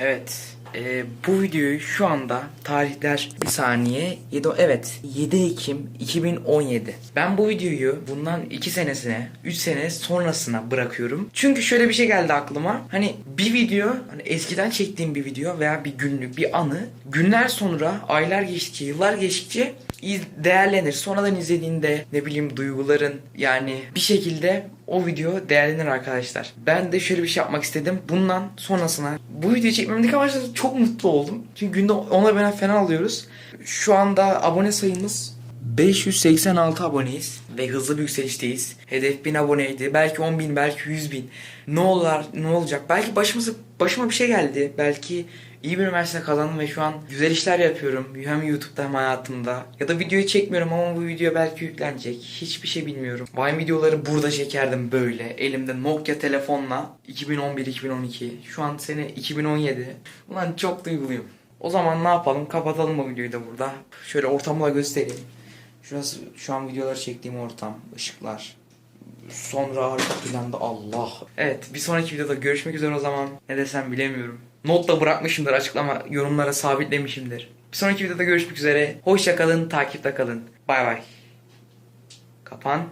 Evet. e, bu videoyu şu anda tarihler bir saniye 7 evet 7 Ekim 2017. Ben bu videoyu bundan 2 senesine 3 sene sonrasına bırakıyorum. Çünkü şöyle bir şey geldi aklıma. Hani bir video hani eskiden çektiğim bir video veya bir günlük bir anı günler sonra aylar geçtikçe yıllar geçtikçe değerlenir. Sonradan izlediğinde ne bileyim duyguların yani bir şekilde o video değerlenir arkadaşlar. Ben de şöyle bir şey yapmak istedim. Bundan sonrasına bu videoyu çekmemdeki amaçla çok mutlu oldum. Çünkü günde ona bana fena alıyoruz. Şu anda abone sayımız 586 aboneyiz ve hızlı bir yükselişteyiz. Hedef 1000 aboneydi. Belki 10 bin, belki 100 bin. Ne olur, ne olacak? Belki başımıza, başıma bir şey geldi. Belki iyi bir üniversite kazandım ve şu an güzel işler yapıyorum. Hem YouTube'da hem hayatımda. Ya da videoyu çekmiyorum ama bu video belki yüklenecek. Hiçbir şey bilmiyorum. Vine videoları burada çekerdim böyle. Elimde Nokia telefonla 2011-2012. Şu an sene 2017. Ulan çok duyguluyum. O zaman ne yapalım? Kapatalım bu videoyu da burada. Şöyle ortamı da göstereyim. Şurası şu an videoları çektiğim ortam. ışıklar. Sonra arka planda Allah. Evet bir sonraki videoda görüşmek üzere o zaman. Ne desem bilemiyorum. Not da bırakmışımdır açıklama yorumlara sabitlemişimdir. Bir sonraki videoda görüşmek üzere. Hoşça kalın, takipte kalın. Bay bay. Kapan.